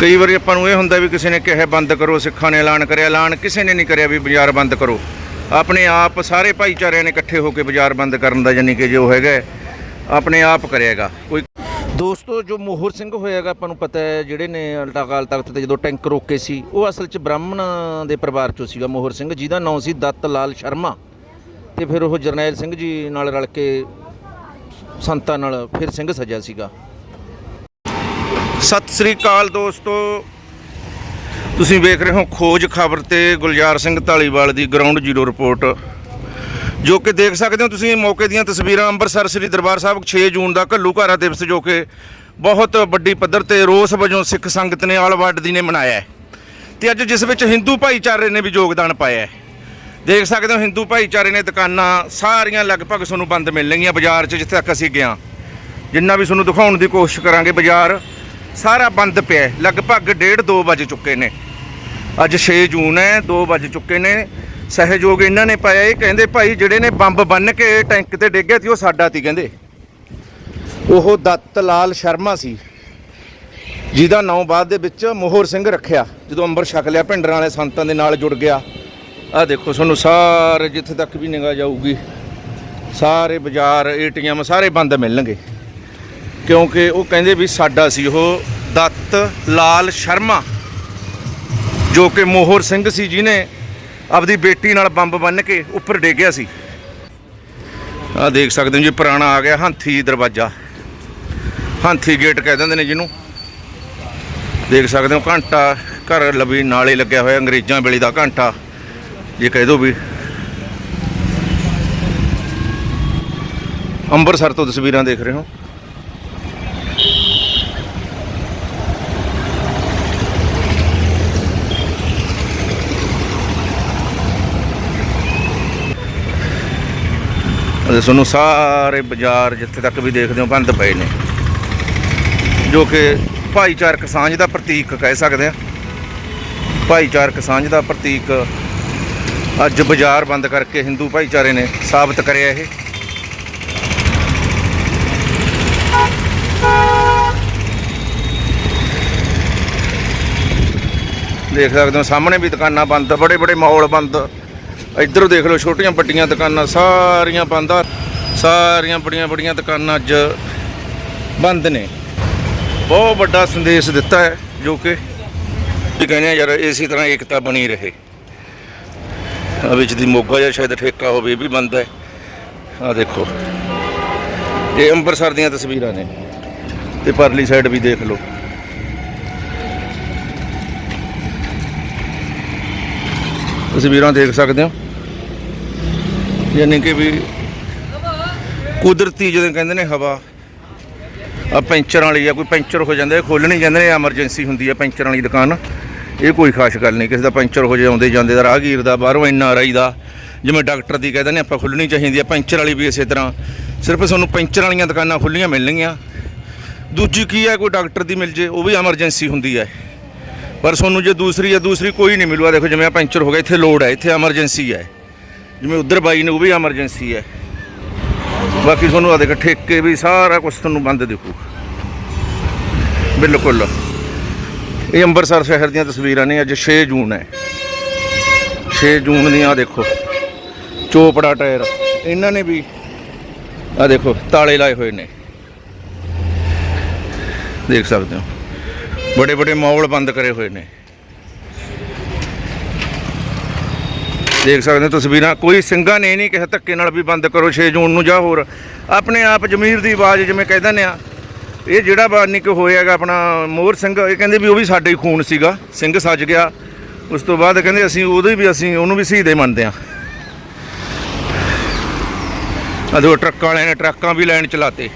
ਕਈ ਵਾਰੀ ਆਪਾਂ ਨੂੰ ਇਹ ਹੁੰਦਾ ਵੀ ਕਿਸੇ ਨੇ ਕਿਹਾ ਬੰਦ ਕਰੋ, ਸਿੱਖਾਂ ਨੇ ਐਲਾਨ ਕਰਿਆ, ਐਲਾਨ ਕਿਸੇ ਨੇ ਨਹੀਂ ਕਰਿਆ ਵੀ ਬਾਜ਼ਾਰ ਬੰਦ ਕਰੋ। ਆਪਣੇ ਆਪ ਸਾਰੇ ਭਾਈਚਾਰਿਆਂ ਨੇ ਇਕੱਠੇ ਹੋ ਕੇ ਬਾਜ਼ਾਰ ਬੰਦ ਕਰਨ ਦਾ ਯਾਨੀ ਕਿ ਜੋ ਹੈਗਾ ਆਪਣੇ ਆਪ ਕਰਿਆਗਾ ਕੋਈ ਦੋਸਤੋ, ਜੋ ਮੋਹਰ ਸਿੰਘ ਹੋਇਆਗਾ ਆਪਾਂ ਨੂੰ ਪਤਾ ਹੈ, ਜਿਹੜੇ ਨੇ ਅਲਟਾ ਅਕਾਲ ਤਖਤ ਤੇ ਜਦੋਂ ਟੈਂਕ ਰੋਕੇ ਸੀ, ਉਹ ਅਸਲ 'ਚ ਬ੍ਰਾਹਮਣ ਦੇ ਪਰਿਵਾਰ 'ਚੋਂ ਸੀਗਾ ਮੋਹਰ ਸਿੰਘ। ਜਿਹਦਾ ਨਾਂ ਸੀ ਦੱਤ ਲਾਲ ਸ਼ਰਮਾ। ਤੇ ਫਿਰ ਉਹ ਜਰਨੈਲ ਸਿੰਘ ਜੀ ਨਾਲ ਰਲ ਕੇ ਸੰਤਾਂ ਨਾਲ ਫਿਰ ਸਿੰਘ ਸਜਿਆ ਸੀਗਾ। ਸਤਿ ਸ੍ਰੀ ਅਕਾਲ ਦੋਸਤੋ। ਤੁਸੀਂ ਵੇਖ ਰਹੇ ਹੋ ਖੋਜ ਖਬਰ ਤੇ ਗੁਲਜ਼ਾਰ ਸਿੰਘ ਢਾਲੀਵਾਲ ਦੀ ਗਰਾਊਂਡ ਜ਼ੀਰੋ ਰਿਪੋਰਟ ਜੋ ਕਿ ਦੇਖ ਸਕਦੇ ਹੋ ਤੁਸੀਂ ਮੌਕੇ ਦੀਆਂ ਤਸਵੀਰਾਂ, ਅੰਮ੍ਰਿਤਸਰ ਸ੍ਰੀ ਦਰਬਾਰ ਸਾਹਿਬ 6 ਜੂਨ ਦਾ ਘੱਲੂ ਘਾਰਾ ਦਿਵਸ ਜੋ ਕਿ ਬਹੁਤ ਵੱਡੀ ਪੱਧਰ ਤੇ ਰੋਸ ਵਜੋਂ ਸਿੱਖ ਸੰਗਤ ਨੇ ਆਲ ਵਰਲਡ ਦੀ ਨੇ ਮਨਾਇਆ ਹੈ। ਤੇ ਅੱਜ ਜਿਸ ਵਿੱਚ ਹਿੰਦੂ ਭਾਈਚਾਰੇ ਨੇ ਵੀ ਯੋਗਦਾਨ ਪਾਇਆ ਦੇਖ ਸਕਦੇ ਹੋ ਹਿੰਦੂ ਭਾਈਚਾਰੇ ਨੇ ਦੁਕਾਨਾਂ ਸਾਰੀਆਂ ਲਗਭਗ ਤੁਹਾਨੂੰ ਬੰਦ ਮਿਲਣਗੀਆਂ ਬਾਜ਼ਾਰ 'ਚ ਜਿੱਥੇ ਤੱਕ ਅਸੀਂ ਗਿਆ ਜਿੰਨਾ ਵੀ ਤੁਹਾਨੂੰ ਦਿਖਾਉਣ ਦੀ ਕੋਸ਼ਿਸ਼ ਕਰਾਂਗੇ ਬਾਜ਼ਾਰ ਸਾਰਾ ਬੰਦ ਪਿਆ ਹੈ। ਲਗਭਗ 1:30 2 ਵਜ ਚੁੱਕੇ ਨੇ। ਅੱਜ 6 ਜੂਨ ਹੈ 2 ਵਜ ਚੁੱਕੇ ਨੇ। ਸਹਿਯੋਗ ਇਹਨਾਂ ਨੇ ਪਾਇਆ। ਇਹ ਕਹਿੰਦੇ ਭਾਈ, ਜਿਹੜੇ ਨੇ ਬੰਬ ਬੰਨ ਕੇ ਟੈਂਕ ਤੇ ਡਿੱਗਿਆ ਸੀ, ਉਹ ਸਾਡਾ ਤੀ ਕਹਿੰਦੇ। ਉਹ ਦੱਤ ਲਾਲ ਸ਼ਰਮਾ ਸੀ, ਜਿਹਦਾ ਨਾਂ ਬਾਅਦ ਦੇ ਵਿੱਚ ਮੋਹਰ ਸਿੰਘ ਰੱਖਿਆ, ਜਦੋਂ ਅੰਬਰ ਛਕ ਲਿਆ, ਭਿੰਡਰਾਂ ਵਾਲੇ ਸੰਤਾਂ ਦੇ ਨਾਲ ਜੁੜ ਗਿਆ। ਆ ਦੇਖੋ ਤੁਹਾਨੂੰ ਸਾਰੇ ਜਿੱਥੇ ਤੱਕ ਵੀ ਨਿਗਾਹ ਜਾਊਗੀ, ਸਾਰੇ ਬਾਜ਼ਾਰ, ਏਟੀਐਮ, ਸਾਰੇ ਬੰਦ ਮਿਲਣਗੇ। ਕਿਉਂਕਿ ਉਹ ਕਹਿੰਦੇ ਵੀ ਸਾਡਾ ਸੀ ਉਹ ਦੱਤ ਲਾਲ ਸ਼ਰਮਾ, ਜੋ ਕਿ ਮੋਹਰ ਸਿੰਘ ਸੀ ਜਿਹਨੇ ਆਪਦੀ ਬੇਟੀ ਨਾਲ ਬੰਬ ਬੰਨ ਕੇ ਉੱਪਰ ਡੇਗਿਆ ਸੀ। ਆ ਦੇਖ ਸਕਦੇ ਹੋ ਜੀ, ਪੁਰਾਣਾ ਆ ਗਿਆ ਹਾਥੀ ਦਰਵਾਜ਼ਾ। ਹਾਥੀ ਗੇਟ ਕਹਿ ਦਿੰਦੇ ਨੇ ਜਿਹਨੂੰ। ਦੇਖ ਸਕਦੇ ਹੋ, ਘੰਟਾ ਘਰ ਲਵੀ ਨਾਲੇ ਲੱਗਿਆ ਹੋਇਆ, ਅੰਗਰੇਜ਼ਾਂ ਵੇਲੇ ਦਾ ਘੰਟਾ, ਜੇ ਕਹਿ ਦੋ ਵੀ। ਅੰਮ੍ਰਿਤਸਰ ਤੋਂ ਤਸਵੀਰਾਂ ਦੇਖ ਰਹੇ ਹੋ। ਤੁਹਾਨੂੰ ਸਾਰੇ ਬਾਜ਼ਾਰ ਜਿੱਥੇ ਤੱਕ ਵੀ ਦੇਖਦੇ ਹੋ ਬੰਦ ਪਏ ਨੇ। ਜੋ ਕਿ ਭਾਈਚਾਰਕ ਸਾਂਝ ਦਾ ਪ੍ਰਤੀਕ ਕਹਿ ਸਕਦੇ ਆ ਭਾਈਚਾਰਕ ਸਾਂਝ ਦਾ ਪ੍ਰਤੀਕ ਅੱਜ ਬਾਜ਼ਾਰ ਬੰਦ ਕਰਕੇ ਹਿੰਦੂ ਭਾਈਚਾਰੇ ਨੇ ਸਾਬਤ ਕਰਿਆ ਇਹ। ਦੇਖ ਸਕਦੇ ਹੋ, ਸਾਹਮਣੇ ਵੀ ਦੁਕਾਨਾਂ ਬੰਦ ਬੜੇ ਬੜੇ ਮਾਹੌਲ ਬੰਦ। ਇੱਧਰੋਂ ਦੇਖ ਲਓ ਛੋਟੀਆਂ ਵੱਡੀਆਂ ਦੁਕਾਨਾਂ, ਸਾਰੀਆਂ ਬੰਦ ਆ। ਸਾਰੀਆਂ ਬੜੀਆਂ ਬੜੀਆਂ ਦੁਕਾਨਾਂ ਅੱਜ ਬੰਦ ਨੇ। ਬਹੁਤ ਵੱਡਾ ਸੰਦੇਸ਼ ਦਿੱਤਾ ਹੈ, ਜੋ ਕਿ ਇਹ ਕਹਿੰਦੇ ਯਾਰ, ਇਸੇ ਤਰ੍ਹਾਂ ਏਕਤਾ ਬਣੀ ਰਹੇ। ਆ ਵਿੱਚ ਦੀ ਮੋਗਾ ਜਾਂ ਸ਼ਾਇਦ ਠੇਕਾ ਹੋਵੇ, ਇਹ ਵੀ ਬੰਦ ਹੈ। ਆ ਦੇਖੋ। ਇਹ ਅੰਮ੍ਰਿਤਸਰ ਦੀਆਂ ਤਸਵੀਰਾਂ ਨੇ। ਤੇ ਪਰਲੀ ਸਾਈਡ ਵੀ ਦੇਖ ਲਓ। ਤਸਵੀਰਾਂ ਦੇਖ ਸਕਦੇ ਹੋ। ਯਾਨੀ ਕਿ ਵੀ ਕੁਦਰਤੀ ਜਦੋਂ ਕਹਿੰਦੇ ਨੇ ਹਵਾ ਆ ਪੈਂਚਰ ਵਾਲੀ ਆ, ਕੋਈ ਪੈਂਚਰ ਹੋ ਜਾਂਦਾ ਖੋਲਣੀ ਜਾਂਦੇ ਨੇ ਐਮਰਜੈਂਸੀ ਹੁੰਦੀ ਆ ਪੈਂਚਰ ਵਾਲੀ ਦੁਕਾਨ। ਇਹ ਕੋਈ ਖਾਸ ਗੱਲ ਨਹੀਂ, ਕਿਸੇ ਦਾ ਪੈਂਚਰ ਹੋ ਜਾਏ ਆਉਂਦੇ ਜਾਂਦੇ ਦਾ, ਰਾਹਗੀਰ ਦਾ, ਬਾਹਰੋਂ ਐਨ ਆਰ ਆਈ ਦਾ, ਜਿਵੇਂ ਡਾਕਟਰ ਦੀ ਕਹਿੰਦੇ ਨੇ ਆਪਾਂ ਖੁੱਲਣੀ ਚਾਹੀਦੀ ਆ, ਪੈਂਚਰ ਵਾਲੀ ਵੀ ਇਸੇ ਤਰ੍ਹਾਂ। ਸਿਰਫ ਤੁਹਾਨੂੰ ਪੈਂਚਰ ਵਾਲੀਆਂ ਦੁਕਾਨਾਂ ਖੁੱਲੀਆਂ ਮਿਲਣਗੀਆਂ। ਦੂਜੀ ਕੀ ਹੈ ਕੋਈ ਡਾਕਟਰ ਦੀ ਮਿਲ ਜੇ, ਉਹ ਵੀ ਐਮਰਜੈਂਸੀ ਹੁੰਦੀ ਹੈ ਪਰ ਤੁਹਾਨੂੰ ਜੇ ਦੂਸਰੀ ਹੈ ਦੂਸਰੀ ਕੋਈ ਨਹੀਂ ਮਿਲੂਗਾ ਦੇਖੋ ਜਿਵੇਂ ਆ ਪੈਂਚਰ ਹੋ ਗਿਆ, ਇੱਥੇ ਲੋਡ ਹੈ ਇੱਥੇ ਐਮਰਜੈਂਸੀ ਹੈ ਜਿਵੇਂ ਉਧਰ ਬਾਈ ਨੇ, ਉਹ ਵੀ ਐਮਰਜੈਂਸੀ ਹੈ ਬਾਕੀ ਤੁਹਾਨੂੰ ਆ ਦੇਖ, ਠੇਕੇ ਵੀ ਸਾਰਾ ਕੁਝ ਤੁਹਾਨੂੰ ਬੰਦ ਦਿਖੂ। ਬਿਲਕੁਲ। ਇਹ ਅੰਮ੍ਰਿਤਸਰ ਸ਼ਹਿਰ ਦੀਆਂ ਤਸਵੀਰਾਂ ਨੇ, ਅੱਜ 6 ਜੂਨ ਹੈ। 6 ਜੂਨ ਦੀਆਂ ਦੇਖੋ, ਚੋਪੜਾ ਟਾਇਰ। ਇਹਨਾਂ ਨੇ ਵੀ ਆ ਦੇਖੋ, ਤਾਲੇ ਲਾਏ ਹੋਏ ਨੇ। ਦੇਖ ਸਕਦੇ ਹੋ। ਬੜੇ ਬੜੇ ਮੌਲ ਬੰਦ ਕਰੇ ਹੋਏ ਨੇ। ਦੇਖ ਸਕਦੇ ਹੋ ਤਸਵੀਰਾਂ, ਕੋਈ ਸਿੰਘਾਂ ਨੇ ਇਹ ਨਹੀਂ ਕਿਹਾ ਧੱਕੇ ਨਾਲ ਵੀ ਬੰਦ ਕਰੋ 6 ਜੂਨ ਨੂੰ ਜਾਂ ਹੋਰ। ਆਪਣੇ ਆਪ ਜ਼ਮੀਰ ਦੀ ਆਵਾਜ਼ ਜਿਵੇਂ ਕਹਿ ਦਿੰਦੇ ਆ, ਇਹ ਜਿਹੜਾ ਬਾਨੀ ਕਿ ਹੋਇਆਗਾ ਆਪਣਾ ਮੋਹਰ ਸਿੰਘ, ਇਹ ਕਹਿੰਦੇ ਵੀ ਉਹ ਵੀ ਸਾਡੇ ਹੀ ਖੂਨ ਸੀਗਾ, ਸਿੰਘ ਸੱਜ ਗਿਆ। ਉਸ ਤੋਂ ਬਾਅਦ ਕਹਿੰਦੇ ਅਸੀਂ ਉਹਦੇ ਵੀ ਅਸੀਂ ਉਹਨੂੰ ਵੀ ਸ਼ਹੀਦੇ ਮੰਨਦੇ ਆ ਅਦੋ ਟਰੱਕਾਂ ਵਾਲਿਆਂ ਨੇ ਟਰੱਕਾਂ ਵੀ ਲਾਈਨ ਚਲਾਤੇ।